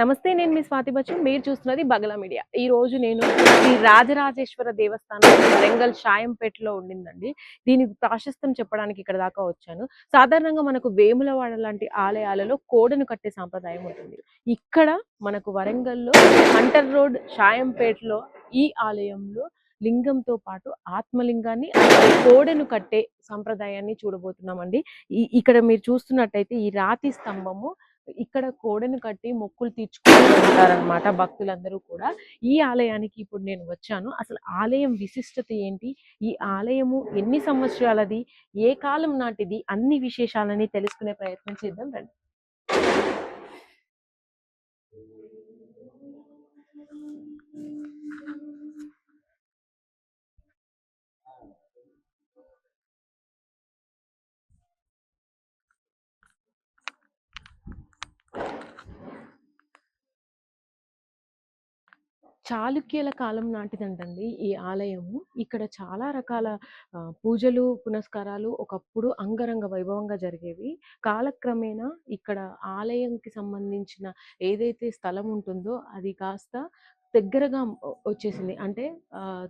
నమస్తే నేను మీ స్వాతి బచ్చన్. మీరు చూస్తున్నది బగల మీడియా. ఈ రోజు నేను శ్రీ రాజరాజేశ్వర దేవస్థానం వరంగల్ షాయంపేటలో ఉండిందండి. దీని ప్రాశస్తం చెప్పడానికి ఇక్కడ దాకా వచ్చాను. సాధారణంగా మనకు వేములవాడ లాంటి ఆలయాలలో కోడను కట్టే సాంప్రదాయం ఉంటుంది. ఇక్కడ మనకు వరంగల్లో హంటర్ రోడ్ షాయంపేటలో ఈ ఆలయంలో లింగంతో పాటు ఆత్మలింగాన్ని కోడెను కట్టే సంప్రదాయాన్ని చూడబోతున్నామండి. ఈ ఇక్కడ మీరు చూస్తున్నట్టయితే ఈ రాతి స్తంభము ఇక్కడ కోడెను కట్టి మొక్కులు తీర్చుకుంటారనమాట భక్తులందరూ కూడా. ఈ ఆలయానికి ఇప్పుడు నేను వచ్చాను. అసలు ఆలయం విశిష్టత ఏంటి? ఈ ఆలయము ఎన్ని సంవత్సరాలది? ఏ కాలం నాటిది? అన్ని విశేషాలని తెలుసుకునే ప్రయత్నం చేద్దాం రండి. చాళుక్యుల కాలం నాటిదంటండి ఈ ఆలయము. ఇక్కడ చాలా రకాల పూజలు పునస్కారాలు ఒకప్పుడు అంగరంగ వైభవంగా జరిగేవి. కాలక్రమేణా ఇక్కడ ఆలయంకి సంబంధించిన ఏదైతే స్థలం ఉంటుందో అది కాస్త దగ్గరగా వచ్చేసింది. అంటే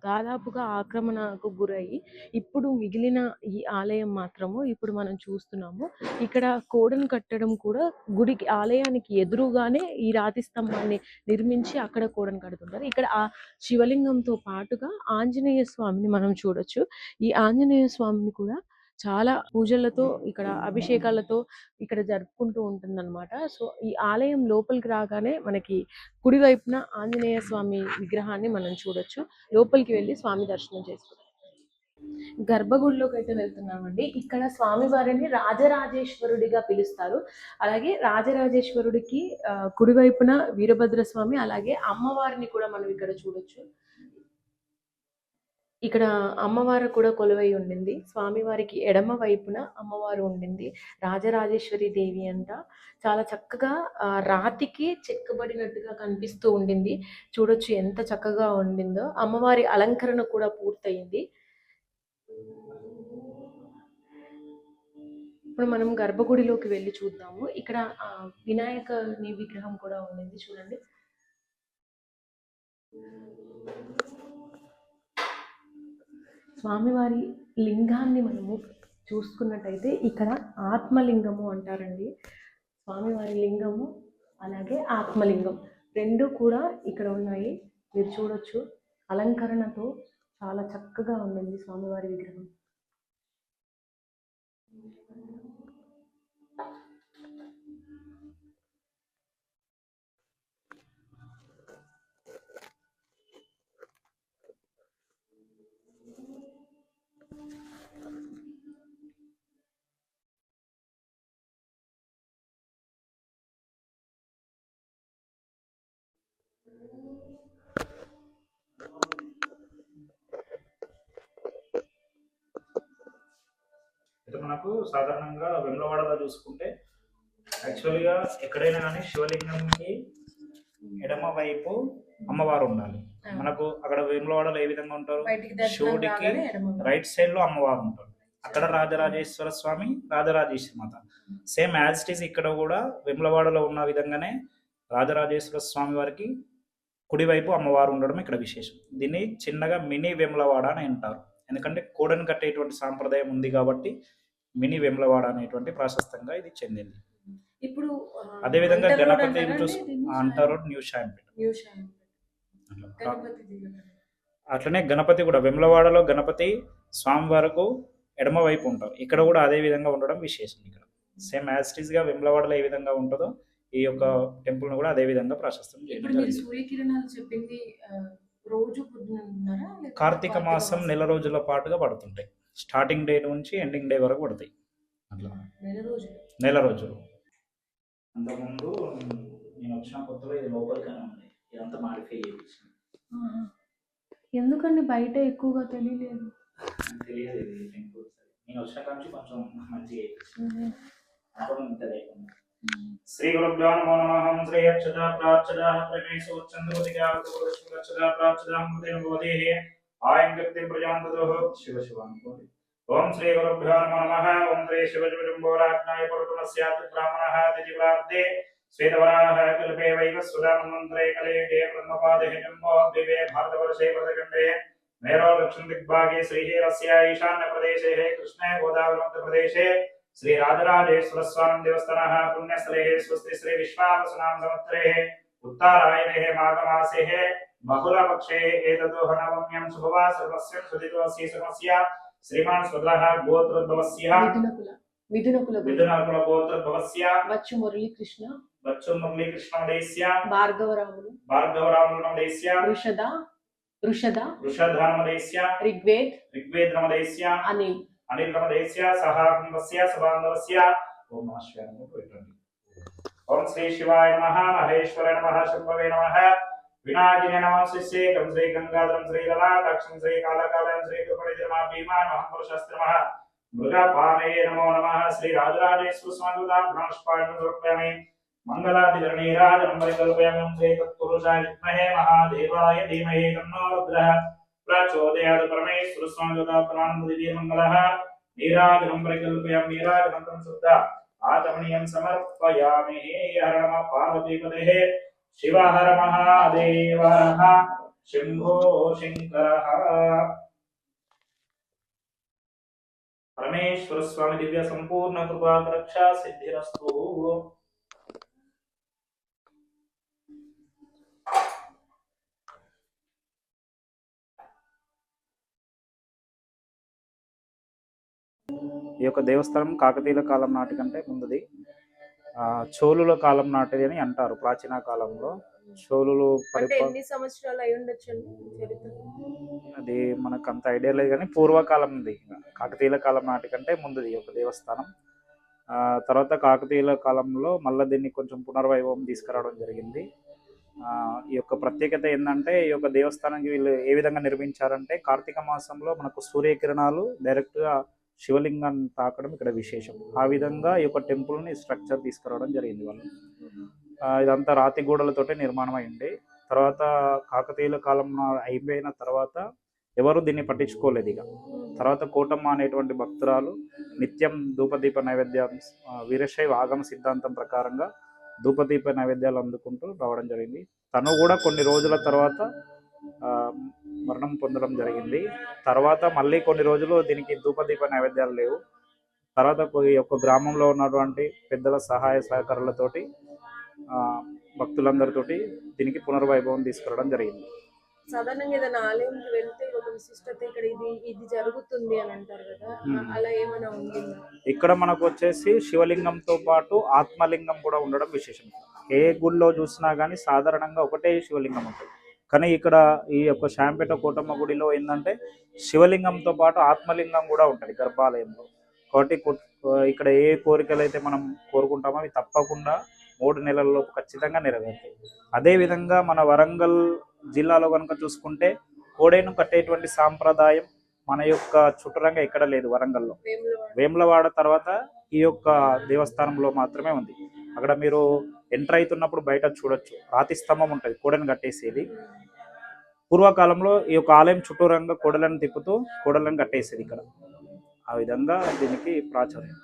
దాదాపుగా ఆక్రమణకు గురయ్యి ఇప్పుడు మిగిలిన ఈ ఆలయం మాత్రము ఇప్పుడు మనం చూస్తున్నాము. ఇక్కడ కోడను కట్టడం కూడా గుడికి ఆలయానికి ఎదురుగానే ఈ రాతి స్తంభాన్ని నిర్మించి అక్కడ కోడను కడుతుంటారు. ఇక్కడ ఆ శివలింగంతో పాటుగా ఆంజనేయ స్వామిని మనం చూడొచ్చు. ఈ ఆంజనేయ స్వామిని కూడా చాలా పూజలతో ఇక్కడ అభిషేకాలతో ఇక్కడ జరుపుకుంటూ ఉంటుందన్నమాట. సో ఈ ఆలయం లోపలికి రాగానే మనకి కుడివైపున ఆంజనేయ స్వామి విగ్రహాన్ని మనం చూడొచ్చు. లోపలికి వెళ్ళి స్వామి దర్శనం చేసుకుంటాం గర్భగుడిలోకి అయితే వెళ్తున్నామండి. ఇక్కడ స్వామివారిని రాజరాజేశ్వరుడిగా పిలుస్తారు. అలాగే రాజరాజేశ్వరుడికి కుడివైపున వీరభద్ర స్వామి అలాగే అమ్మవారిని కూడా మనం ఇక్కడ చూడొచ్చు. ఇక్కడ అమ్మవారు కూడా కొలువై ఉండింది. స్వామివారికి ఎడమ వైపున అమ్మవారు ఉండింది. రాజరాజేశ్వరి దేవి అంట. చాలా చక్కగా రాతికి చెక్కబడినట్టుగా కనిపిస్తూ ఉండింది. చూడొచ్చు ఎంత చక్కగా ఉండిందో. అమ్మవారి అలంకరణ కూడా పూర్తయింది. ఇప్పుడు మనం గర్భగుడిలోకి వెళ్ళి చూద్దాము. ఇక్కడ వినాయకుని విగ్రహం కూడా ఉండింది. చూడండి. స్వామివారి లింగాన్ని మనము చూసుకున్నట్టయితే ఇక్కడ ఆత్మలింగము అంటారండి. స్వామివారి లింగము అలాగే ఆత్మలింగం రెండు కూడా ఇక్కడ ఉన్నాయి. మీరు చూడొచ్చు. అలంకరణతో చాలా చక్కగా ఉండింది స్వామివారి విగ్రహం. అయితే మనకు సాధారణంగా వెమ్లవాడలో చూసుకుంటే యాక్చువల్గా ఎక్కడైనా కానీ శివలింగంకి ఎడమ వైపు అమ్మవారు ఉండాలి. మనకు అక్కడ వేములవాడలో ఏ విధంగా ఉంటారు? శివుడికి రైట్ సైడ్లో అమ్మవారు ఉంటారు. అక్కడ రాజరాజేశ్వర స్వామి రాజరాజేశ్వరి మాత. సేమ్ యాజ్ ఇట్ ఈస్ ఇక్కడ కూడా వెములవాడలో ఉన్న విధంగానే రాజరాజేశ్వర స్వామి వారికి కుడివైపు అమ్మవారు ఉండడం ఇక్కడ విశేషం. దీన్ని చిన్నగా మినీ వెములవాడ అని అంటారు. ఎందుకంటే కోడను కట్టేటువంటి సాంప్రదాయం ఉంది కాబట్టి మినీ వెములవాడ అనేటువంటి ప్రాశస్తంగా ఇది చెందింది. ఇప్పుడు వంట రోడ్ గణపతి అంటారా న్యూ షాంపేట. అట్లనే గణపతి కూడా వెములవాడలో గణపతి స్వామి వరకు ఎడమ వైపు ఉంటారు. ఇక్కడ కూడా అదే విధంగా ఉండడం విశేషం ఇక్కడ. సేమ్ యాజ్గా వెములవాడలో ఏ విధంగా ఉంటుందో ఈ యొక్క టెంపుల్ కూడా అదే విధంగా ప్రాశస్తం చెప్పింది రోజు కార్తీక మాసం నెల రోజుల పాటుగా పడుతుంటాయి. స్టార్టింగ్ డే నుంచి ఎండింగ్ డే వరకు పడతాయి. అట్లా. నెల రోజులు. అంతకుముందు నేను వచ్చిన కొత్తలో ఇది లోపలిగానే ఉంది. ఇదంతా మాడిఫై ఆహా. ఎందుకండి బయట ఎక్కువగా తెలియలేదు? తెలియదు ఇది. నేను వచ్చిన కాడ నుంచి కొంచెం మంచిగా చేయించాను. అప్పుడు ఇంత లేకుండా. श्री गुरुभ्यो नमो नमः हम श्री अक्षदा प्राचदा प्रमेय सोचंद्रोदिका गुरुश्वर अक्षदा प्राक्षदा मुदेन बोधे हे आयं कृति प्रजान्तदोः शिव शिवं बोधे। ओम श्री गुरुभ्यो नमो नमः ओम श्री शिव शिवजम्बोराज्ञाय पर्वतमस्यात् ब्राह्मणः दिजिप्रार्थे श्वेतवराः कल्पे वैव सुदामन्त्रे कलयुगे ब्रह्मपादे जम्बोद्विवे भारतवर्षे व्रतखण्डे मेरो दक्षिणदिग्भागे श्रीहेरस्य ईशान्यप्रदेशे, कृष्णे गोदावरी मध्यप्रदेशे ಶ್ರೀ ರಾಜರಾಜೇಶ್ವರ ಸ್ವಾಮಿ ದೇವಸ್ಥಾನ ಪುಣ್ಯಸ್ಥಳೇ ಸ್ವಸ್ತಿ ಶ್ರೀ ವಿಶ್ವಾವಸುನಾಮ ಸಂವತ್ಸರೆ ಉತ್ತಾರಾಯಣೆ ಮಾಘಮಾಸೆ ಬಹುಲ ಪಕ್ಷೇ ಏತದು ಹನವಮ್ಯಂ ಶುಭವಾ ಸರ್ವಸ್ಯ ಸುದಿತವಸ್ಯ ಸಮಸ್ಯ ಶ್ರೀಮಾನ್ ಸ್ವತಃ ಗೋತ್ರದ್ಭವಸ್ಯ మిథునకుల మిథునకుల గోత్రభవస్య వచ్చు మురళీకృష్ణ వచ్చు మురళీకృష్ణ దేశ్య భార్గవరాములు భార్గవరాములు దేశ్య వృషద వృషద వృషధానమ దేశ్య ఋగ్వేద్ ఋగ్వేద్ నమ దేశ్య అనిల్ అనిల్రమదేశ్య సహాకుంభస్య సుబాంధవస్య ఓం నమ శివాయ పెట్టండి ఓం శ్రీ శివాయ నమ మహేశ్వర నమ శంభవే నమ. వినాయకినే నమ శిష్యే కం శ్రీ గంగాధరం శ్రీ లలాటాక్షం శ్రీ కాళకాలం శ్రీ కృపణిజ నమ భీమాన్ మహాపురుషస్త్ర నమ. మృగపానే నమో నమ. శ్రీ రాజరాజేశ్వర స్వామి ప్రాణస్పాయనం సమర్పయామి. మంగళాదిరణీరాజనం పరికల్పయామి శ్రీ తత్పురుషాయ విద్మహే మహాదేవాయ ధీమహే తన్నో రుద్రః. प्रचोदयात् परमेश्वर स्वामिदा प्राणमुदिते मङ्गलः नीराजनं परिकल्पयामि नीराजनं तं शुद्धा आचमनीयं समर्पयामि हर नमः पार्वतीपतेः शिव हर महादेव शम्भो शङ्करः। परमेश्वर स्वामी दिव्य संपूर्ण कृपा रक्षा सिद्धिरस्तु। ఈ యొక్క దేవస్థానం కాకతీయుల కాలం నాటి కంటే ముందుది. ఆ, చోళుల కాలం నాటిది అని అంటారు. ప్రాచీన కాలంలో చోళులు అది మనకు అంత ఐడియా లేదు కానీ పూర్వకాలం ఉంది కాకతీయుల కాలం నాటి కంటే ముందుది యొక్క దేవస్థానం. ఆ, తర్వాత కాకతీయుల కాలంలో మళ్ళీ దీన్ని కొంచెం పునర్వైభవం తీసుకురావడం జరిగింది. ఆ, ఈ యొక్క ప్రత్యేకత ఏంటంటే ఈ యొక్క దేవస్థానానికి వీళ్ళు ఏ విధంగా నిర్మించారంటే కార్తీక మాసంలో మనకు సూర్యకిరణాలు డైరెక్ట్గా శివలింగాన్ని తాకడం ఇక్కడ విశేషం. ఆ విధంగా ఈ యొక్క టెంపుల్ని స్ట్రక్చర్ తీసుకురావడం జరిగింది వాళ్ళు. ఇదంతా రాతి గోడలతోటే నిర్మాణం అయింది తర్వాత కాకతీయుల కాలంలో అయిపోయిన తర్వాత ఎవరు దీన్ని పట్టించుకోలేదు ఇక. తర్వాత కోటమ్మ అనేటువంటి భక్తురాలు నిత్యం ధూపదీప నైవేద్యం వీరశైవ ఆగమ సిద్ధాంతం ప్రకారంగా ధూపదీప నైవేద్యాలు అందుకుంటూ రావడం జరిగింది. తను కూడా కొన్ని రోజుల తర్వాత మరణం పొందడం జరిగింది. తర్వాత మళ్ళీ కొన్ని రోజులు దీనికి ధూపదీప నైవేద్యాలు లేవు. తర్వాత ఈ యొక్క గ్రామంలో ఉన్నటువంటి పెద్దల సహాయ సహకారాలతోటి ఆ, భక్తులందరితోటి దీనికి పునర్వైభవం తీసుకురావడం జరిగింది. సాధారణంగా ఏదైనా ఆలయంకి వెళ్తే ఒక విశిష్టత ఇక్కడ ఇది ఇది జరుగుతుంది అని అంటారు కదా. అలా ఏమైనా ఉంటుందా ఇక్కడ మనకు వచ్చేసి శివలింగంతో పాటు ఆత్మలింగం కూడా ఉండడం విశేషం. ఏ గుడిలో చూసినా కానీ సాధారణంగా ఒకటే శివలింగం ఉంటుంది. కానీ ఇక్కడ ఈ యొక్క శాంపేట కోటమ్మ గుడిలో ఏంటంటే శివలింగంతో పాటు ఆత్మలింగం కూడా ఉంటుంది గర్భాలయంలో. కాబట్టి ఇక్కడ ఏ కోరికలు అయితే మనం కోరుకుంటామో అవి తప్పకుండా మూడు నెలల్లోపు ఖచ్చితంగా నెరవేరుతాయి. అదేవిధంగా మన వరంగల్ జిల్లాలో కనుక చూసుకుంటే కోడేను కట్టేటువంటి సాంప్రదాయం మన యొక్క చుట్టూరంగా ఎక్కడ లేదు వరంగల్లో. వేములవాడ తర్వాత ఈ యొక్క దేవస్థానంలో మాత్రమే ఉంది. అక్కడ మీరు ఎంటర్ అవుతున్నప్పుడు బయట చూడొచ్చు. రాతి స్తంభం ఉంటుంది కోడని కట్టేసేది. పూర్వకాలంలో ఈ యొక్క ఆలయం చుట్టూరంగా కోడలను తిప్పుతూ కోడలను కట్టేసేది ఇక్కడ. ఆ విధంగా దీనికి ప్రాచుర్యం.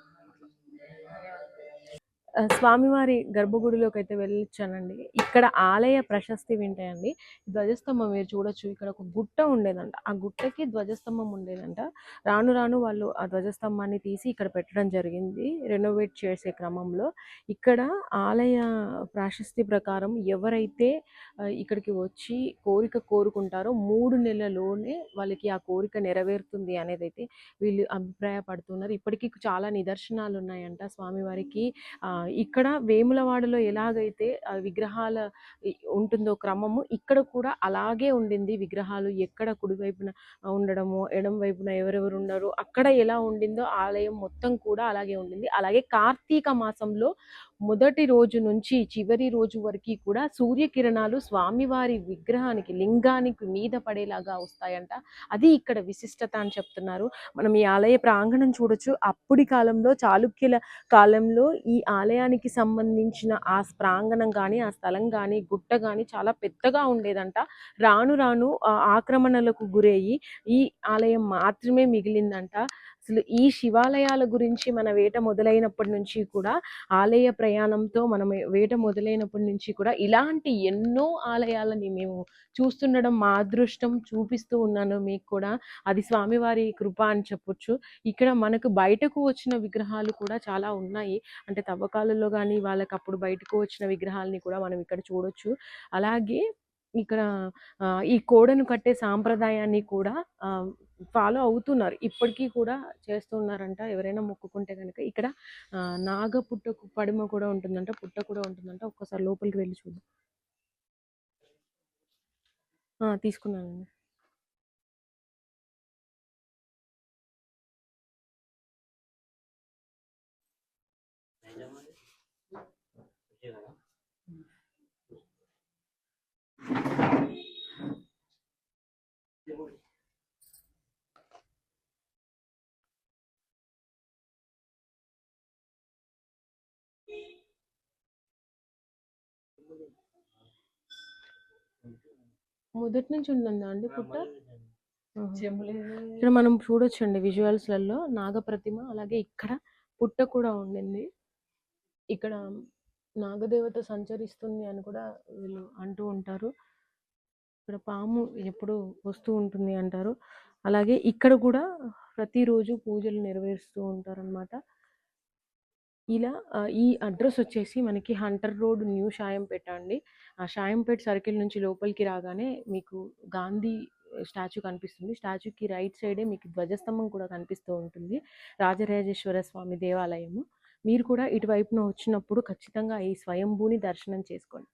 స్వామివారి గర్భగుడిలోకి అయితే వెళ్ళొచ్చానండి. ఇక్కడ ఆలయ ప్రశస్తి వింటాయండి. ధ్వజస్తంభం మీరు చూడొచ్చు. ఇక్కడ ఒక గుట్ట ఉండేదంట. ఆ గుట్టకి ధ్వజస్తంభం ఉండేదంట. రాను రాను వాళ్ళు ఆ ధ్వజస్తంభాన్ని తీసి ఇక్కడ పెట్టడం జరిగింది. రెనోవేట్ చేసే క్రమంలో ఇక్కడ ఆలయ ప్రాశస్తి ప్రకారం ఎవరైతే ఇక్కడికి వచ్చి కోరిక కోరుకుంటారో మూడు నెలలోనే వాళ్ళకి ఆ కోరిక నెరవేరుతుంది అనేది అయితే వీళ్ళు అభిప్రాయపడుతున్నారు. ఇప్పటికీ చాలా నిదర్శనాలు ఉన్నాయంట స్వామివారికి. ఆ, ఇక్కడ వేములవాడలో ఎలాగైతే విగ్రహాల ఉంటుందో క్రమము ఇక్కడ కూడా అలాగే ఉండింది విగ్రహాలు. ఎక్కడ కుడివైపున ఉండడము ఎడం వైపున ఎవరెవరు ఉన్నారో అక్కడ ఎలా ఉండిందో ఆలయం మొత్తం కూడా అలాగే ఉండింది. అలాగే కార్తీక మాసంలో మొదటి రోజు నుంచి చివరి రోజు వరకు కూడా సూర్యకిరణాలు స్వామివారి విగ్రహానికి లింగానికి మీద పడేలాగా వస్తాయంట. అది ఇక్కడ విశిష్టత అని చెప్తున్నారు. మనం ఈ ఆలయ ప్రాంగణం చూడొచ్చు. అప్పటి కాలంలో చాళుక్యుల కాలంలో ఈ ఆలయానికి సంబంధించిన ఆ ప్రాంగణం కానీ ఆ స్థలం కానీ గుట్ట కానీ చాలా పెద్దగా ఉండేదంట. రాను రాను ఆక్రమణలకు గురయ్యి ఈ ఆలయం మాత్రమే మిగిలిందంట. అసలు ఈ శివాలయాల గురించి మన వేట మొదలైనప్పటి నుంచి కూడా ఆలయ ప్రయాణంతో మనం వేట మొదలైనప్పటి నుంచి కూడా ఇలాంటి ఎన్నో ఆలయాలని మేము చూస్తుండడం మా అదృష్టం చూపిస్తూ ఉన్నాను మీకు కూడా. అది స్వామివారి కృప అని చెప్పొచ్చు. ఇక్కడ మనకు బయటకు వచ్చిన విగ్రహాలు కూడా చాలా ఉన్నాయి. అంటే తవ్వకాలలో కానీ వాళ్ళకి అప్పుడు బయటకు వచ్చిన విగ్రహాలని కూడా మనం ఇక్కడ చూడొచ్చు. అలాగే ఇక్కడ ఆ, ఈ కోడను కట్టే సాంప్రదాయాన్ని కూడా ఫాలో అవుతున్నారు. ఇప్పటికీ కూడా చేస్తున్నారంట. ఎవరైనా మొక్కుకుంటే కనుక ఇక్కడ ఆ, నాగ పుట్టకు పడిమ కూడా ఉంటుందంట పుట్ట కూడా ఉంటుందంట. ఒక్కసారి లోపలికి వెళ్ళి చూద్దాం. ఆ, తీసుకున్నానండి. మొదటి నుంచి ఉందా అండి పుట్ట. ఇక్కడ మనం చూడొచ్చండి విజువల్స్లలో నాగప్రతిమ అలాగే ఇక్కడ పుట్ట కూడా ఉండింది. ఇక్కడ నాగదేవత సంచరిస్తుంది అని కూడా వీళ్ళు అంటూ ఉంటారు. ఇక్కడ పాము ఎప్పుడు వస్తూ ఉంటుంది అంటారు. అలాగే ఇక్కడ కూడా ప్రతిరోజు పూజలు నెరవేరుస్తూ ఉంటారన్నమాట. ఇలా ఈ అడ్రస్ వచ్చేసి మనకి హంటర్ రోడ్ న్యూ షాయంపేట అండి ఆ షాయంపేట సర్కిల్ నుంచి లోపలికి రాగానే మీకు గాంధీ స్టాచ్యూ కనిపిస్తుంది. స్టాచ్యూకి రైట్ సైడే మీకు ధ్వజస్తంభం కూడా కనిపిస్తూ ఉంటుంది. రాజరాజేశ్వర స్వామి దేవాలయము. మీరు కూడా ఇటువైపున వచ్చినప్పుడు ఖచ్చితంగా ఈ స్వయంభూని దర్శనం చేసుకోండి.